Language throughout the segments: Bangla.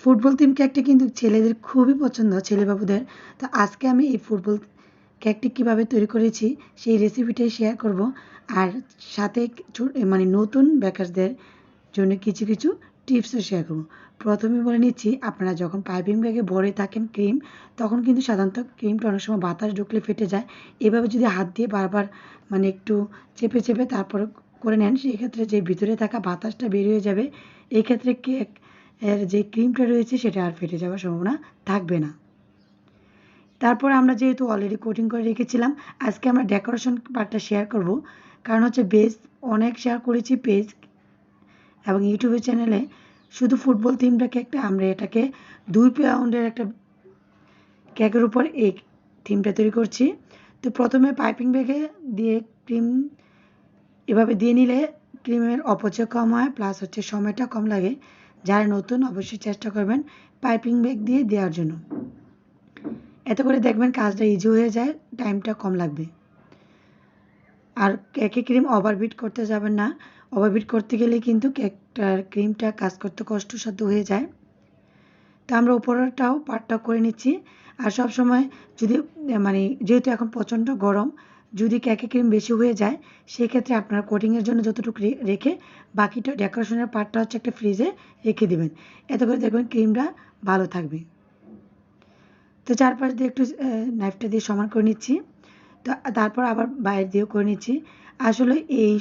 ফুটবল থিম কেকটা কিন্তু ছেলেদের খুবই পছন্দ, ছেলেবাবুদের। তো আজকে আমি এই ফুটবল কেকটি কীভাবে তৈরি করেছি, সেই রেসিপিটাই শেয়ার করব। আর সাথে মানে নতুন বেকারদের জন্য কিছু কিছু টিপসও শেয়ার করব। প্রথমে বলে নিচ্ছি, আপনারা যখন পাইপিং ব্যাগে ভরে থাকেন ক্রিম তখন কিন্তু সাধারণত ক্রিমটা অনেক সময় বাতাস ঢুকলে ফেটে যায়। এভাবে যদি হাত দিয়ে বারবার মানে একটু চেপে চেপে তারপরে করে নেন সেই ক্ষেত্রে যে ভিতরে থাকা বাতাসটা বেরিয়ে যাবে এই ক্ষেত্রে কেক এর যে ক্রিমটা রয়েছে সেটা আর ফেটে যাওয়ার সম্ভাবনা থাকবে না। তারপর আমরা যেহেতু অলরেডি কোটিং করে রেখেছিলাম, আজকে আমরা ডেকোরেশন পার্টটা শেয়ার করব। কারণ হচ্ছে বেস অনেক শেয়ার করেছি পেজ এবং ইউটিউবের চ্যানেলে শুধু ফুটবল থিমটা কেকটা আমরা এটাকে দুই পাউন্ডের একটা কেকের উপর এই থিমটা তৈরি করছি। তো প্রথমে পাইপিং ব্যাগে দিয়ে ক্রিম এভাবে দিয়ে নিলে ক্রিমের অপচয় কম হয় প্লাস হচ্ছে সময়টা কম লাগে। যারা নতুন অবশ্যই চেষ্টা করবেন পাইপিং ব্যাগ দিয়ে দেওয়ার জন্য। এতে করে দেখবেন কাজটা ইজি হয়ে যায় টাইমটা কম লাগবে। আর কেকে ক্রিম ওভারবিট করতে যাবেন না। ওভারবিট করতে গেলে কিন্তু কেকটার ক্রিমটা কাজ করতে কষ্টসাধ্য হয়ে যায়। তো আমরা উপরটাও পাটটাও করে নিচ্ছি। আর সব সময় যদি মানে যেহেতু এখন প্রচণ্ড গরম যদি কেকে ক্রিম বেশি হয়ে যায়, সেক্ষেত্রে আপনার কোটিংয়ের জন্য যতটুকু রেখে বাকিটা ডেকোরেশনের পার্টটা হচ্ছে একটা ফ্রিজে রেখে দেবেন। এতে করে দেখবেন ক্রিমটা ভালো থাকবে। তো চারপাশ দিয়ে একটু নাইফটা দিয়ে সমান করে নিচ্ছি। তো, তারপর আবার বাইরে দিয়েও করে নিচ্ছি। আসলে এই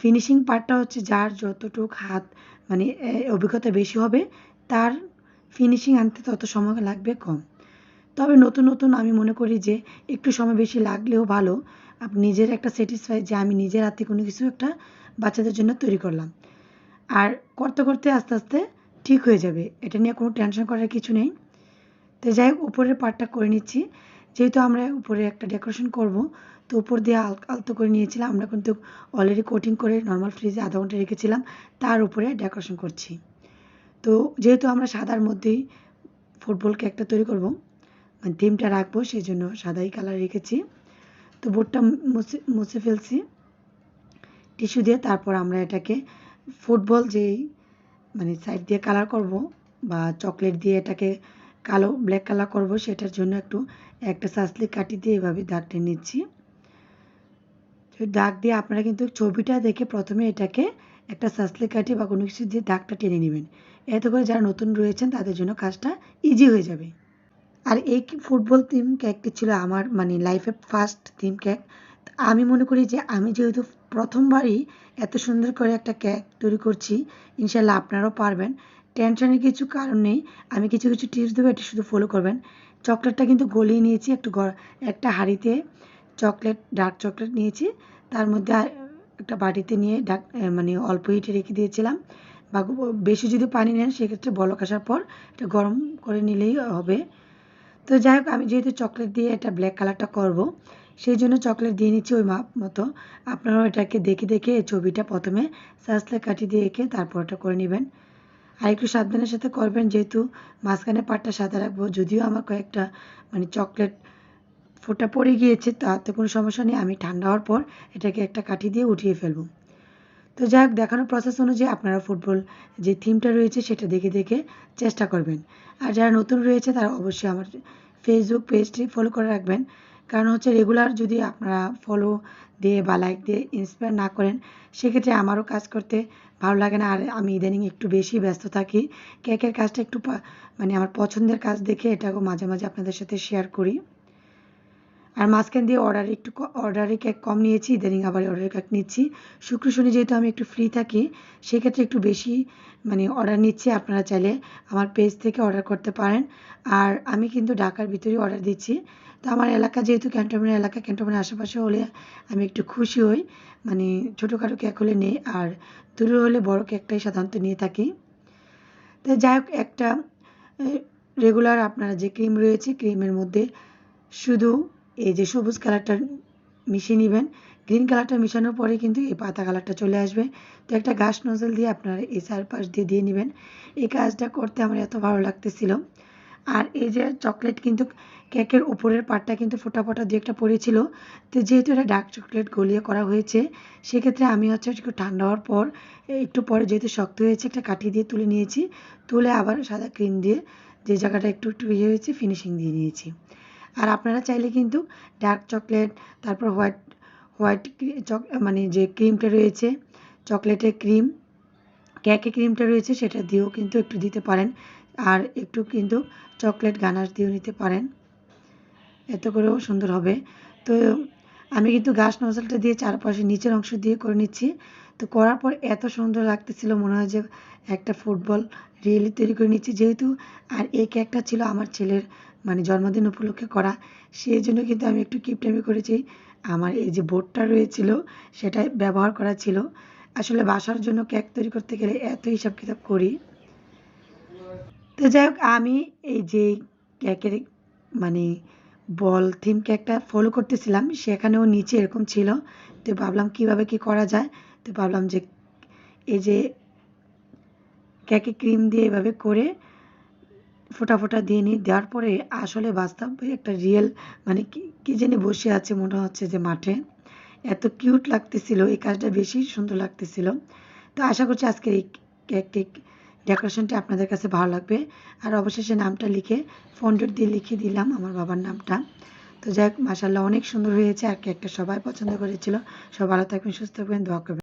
ফিনিশিং পার্টটা হচ্ছে যার যতটুক হাত মানে অভিজ্ঞতা বেশি হবে, তার ফিনিশিং আনতে তত সময় লাগবে কম। তবে নতুন নতুন আমি মনে করি যে একটু সময় বেশি লাগলেও ভালো। আপনি নিজের একটা স্যাটিসফাই যে আমি নিজের হাতে কোনো কিছু একটা বাচ্চাদের জন্য তৈরি করলাম। আর করতে করতে, আস্তে আস্তে ঠিক হয়ে যাবে। এটা নিয়ে কোনো টেনশন করার কিছু নেই। তো যাই হোক, উপরের পার্টটা করে নিচ্ছি। যেহেতু আমরা উপরে একটা ডেকোরেশন করব, তো উপর দিয়ে আলতো করে নিয়েছিলাম। আমরা কিন্তু অলরেডি কোটিং করে নর্মাল ফ্রিজে আধা ঘণ্টা রেখেছিলাম। তার উপরে ডেকোরেশন করছি। তো যেহেতু আমরা সাদার মধ্যেই ফুটবল কেকটা তৈরি করব থিমটা রাখব সেই জন্য সাদাই কালার রেখেছি। তো বোর্ডটা মুছে মুছে ফেলছি। টিস্যু দিয়ে তারপর আমরা এটাকে ফুটবল যেই মানে সাইড দিয়ে কালার করব বা চকলেট দিয়ে এটাকে কালো ব্ল্যাক কালার করব, সেটার জন্য একটু একটা সাসলি কাটি দিয়ে এভাবে দাগ টেনে নিচ্ছি। দাগ দিয়ে আপনারা কিন্তু ছবিটা দেখে প্রথমে এটাকে একটা সাসলি কাটি বা কোনো কিছু দিয়ে দাগটা টেনে নেবেন। এতে করে যারা নতুন রয়েছেন, তাদের জন্য কাজটা ইজি হয়ে যাবে। আর এই ফুটবল থিম কেকটি ছিল আমার মানে লাইফের ফার্স্ট থিম কেক আমি মনে করি যে আমি যেহেতু প্রথমবারই এত সুন্দর করে একটা কেক তৈরি করছি ইনশাল্লাহ আপনারাও পারবেন। টেনশনের কিছু কারণ নেই, আমি কিছু কিছু টিপস দেবো, এটা শুধু ফলো করবেন। চকলেটটা কিন্তু গলিয়ে নিয়েছি, একটু একটা হাঁড়িতে চকলেট ডার্ক চকলেট নিয়েছি। তার মধ্যে একটা বাটিতে নিয়ে ডাক মানে অল্প হিটে রেখে দিয়েছিলাম। বা বেশি যদি পানি নেন, সেক্ষেত্রে বলক আসার পর এটা গরম করে নিলেই হবে। তো যাই হোক, আমি যেহেতু চকলেট দিয়ে এটা ব্ল্যাক কালারটা করব, সেই জন্য চকলেট দিয়ে নিচ্ছি ওই মাপ মতো। আপনারাও এটাকে দেখে দেখে ছবিটা প্রথমে সাজলে কাটি দিয়ে এঁকে তারপর ওটা করে নেবেন। আর একটু সাবধানের সাথে করবেন, যেহেতু মাঝখানে পাটটা সাদা রাখব, যদিও আমার কয়েকটা মানে চকলেট ফোটা পড়ে গিয়েছে, তাতে কোনো সমস্যা নেই। আমি ঠান্ডা হওয়ার পর এটাকে একটা কাঠি দিয়ে উঠিয়ে ফেলব। তো যাই হোক, দেখানোর প্রসেস অনুযায়ী আপনারা ফুটবল যে থিমটা রয়েছে সেটা দেখে দেখে চেষ্টা করবেন। আর যারা নতুন রয়েছে, তারা অবশ্যই আমার ফেসবুক পেজটি ফলো করে রাখবেন। কারণ হচ্ছে রেগুলার যদি আপনারা ফলো দিয়ে বা লাইক দিয়ে ইন্সপায়ার না করেন, সেক্ষেত্রে আমারও কাজ করতে ভালো লাগে না। আর আমি ইদানিং একটু বেশি ব্যস্ত থাকি। কেকের কাজটা একটু মানে আমার পছন্দের কাজ দেখে এটাকে মাঝে মাঝে আপনাদের সাথে শেয়ার করি। আর মাঝখান দিয়ে অর্ডার একটু অর্ডারে কেক কম নিয়েছি ইদানিং আবার অর্ডারে কেক নিচ্ছি। শুক্র শনি যেহেতু আমি একটু ফ্রি থাকি, সেক্ষেত্রে একটু বেশি মানে অর্ডার নিচ্ছি আপনারা চাইলে। আমার পেজ থেকে অর্ডার করতে পারেন। আর আমি কিন্তু ঢাকার ভিতরেই অর্ডার দিচ্ছি। তো আমার এলাকা যেহেতু ক্যান্টনমেন্ট, এলাকা ক্যান্টনমেন্টের আশেপাশে হলে আমি একটু খুশি হই। মানে ছোটোখাটো কেক হলে নেই, আর দূরে হলে বড় কেকটাই সাধারণত নিয়ে থাকি। তো যাই হোক, একটা রেগুলার আপনারা যে ক্রিম রয়েছে ক্রিমের মধ্যে শুধু এই যে সবুজ কালারটা মিশিয়ে নেবেন গ্রিন কালারটা মেশানোর পরে কিন্তু এই পাতা কালারটা চলে আসবে। তো একটা গাছ নজল দিয়ে আপনারা এই চারপাশ দিয়ে দিয়ে নেবেন। এই কাজটা করতে আমার এত ভালো লাগতেছিল। আর এই যে চকলেট কিন্তু কেকের উপরের পার্টটা কিন্তু ফোটা ফোটা দু একটা পড়েছিল। তো যেহেতু এটা ডার্ক চকলেট গলিয়ে করা হয়েছে, সেক্ষেত্রে আমি হচ্ছে একটু ঠান্ডা হওয়ার পর, একটু পরে যেহেতু শক্ত হয়েছে, একটা কাঠি দিয়ে তুলে নিয়েছি। তুলে আবার সাদা ক্রিম দিয়ে যে জায়গাটা একটু একটু ইয়ে হয়েছে ফিনিশিং দিয়ে নিয়েছি। আর আপনারা চাইলে কিন্তু ডার্ক চকলেট তারপর হোয়াইট হোয়াইট চক মানে যে ক্রিমটা রয়েছে চকলেটের ক্রিম কেকে ক্রিমটা রয়েছে, সেটা দিয়েও কিন্তু একটু দিতে পারেন। আর একটু কিন্তু চকলেট গানাশ দিয়েও নিতে পারেন। এত করেও সুন্দর হবে। তো আমি কিন্তু গাছ নজলটা দিয়ে চারপাশে নিচের অংশ দিয়ে করে নিচ্ছি। তো করার পর এত সুন্দর লাগতেছিল, মনে হয় যে একটা ফুটবল রিয়েলি তৈরি করে নিচ্ছি। যেহেতু আর এই কেকটা ছিল আমার ছেলের মানে জন্মদিন উপলক্ষে করা সেই জন্য কিন্তু আমি একটু কিপটামি করেছি। আমার এই যে বোর্ডটা রয়েছিল সেটা ব্যবহার করা ছিল। আসলে বাসার জন্য কেক তৈরি করতে গেলে এত হিসাব কিতাব করি। তো যাই হোক, আমি এই যে কেকের মানে বল থিম কেকটা ফলো করতেছিলাম, সেখানেও নিচে এরকম ছিল। তো ভাবলাম কীভাবে কি করা যায়? তো ভাবলাম যে এই যে কেকে ক্রিম দিয়ে এভাবে করে ফোটা ফোটা দিয়ে নিই। দেওয়ার পরে আসলে বাস্তব একটা রিয়েল মানে কি জানি বসে আছে মনে হচ্ছে যে মাঠে। এত কিউট লাগতেছিল, এই কাজটা বেশি সুন্দর লাগতেছিল। তো আশা করছি আজকের এই কেক ডেকোরেশনটি আপনাদের কাছে ভালো লাগবে। আর অবশেষে নামটা লিখে ফন্ডেট দিয়ে লিখে দিলাম আমার বাবার নামটা। তো যাই হোক মাসাল্লাহ অনেক সুন্দর হয়েছে আর কেকটা সবাই পছন্দ করেছিল। সব ভালো থাকবেন, সুস্থ থাকবেন, দোয়া করবেন।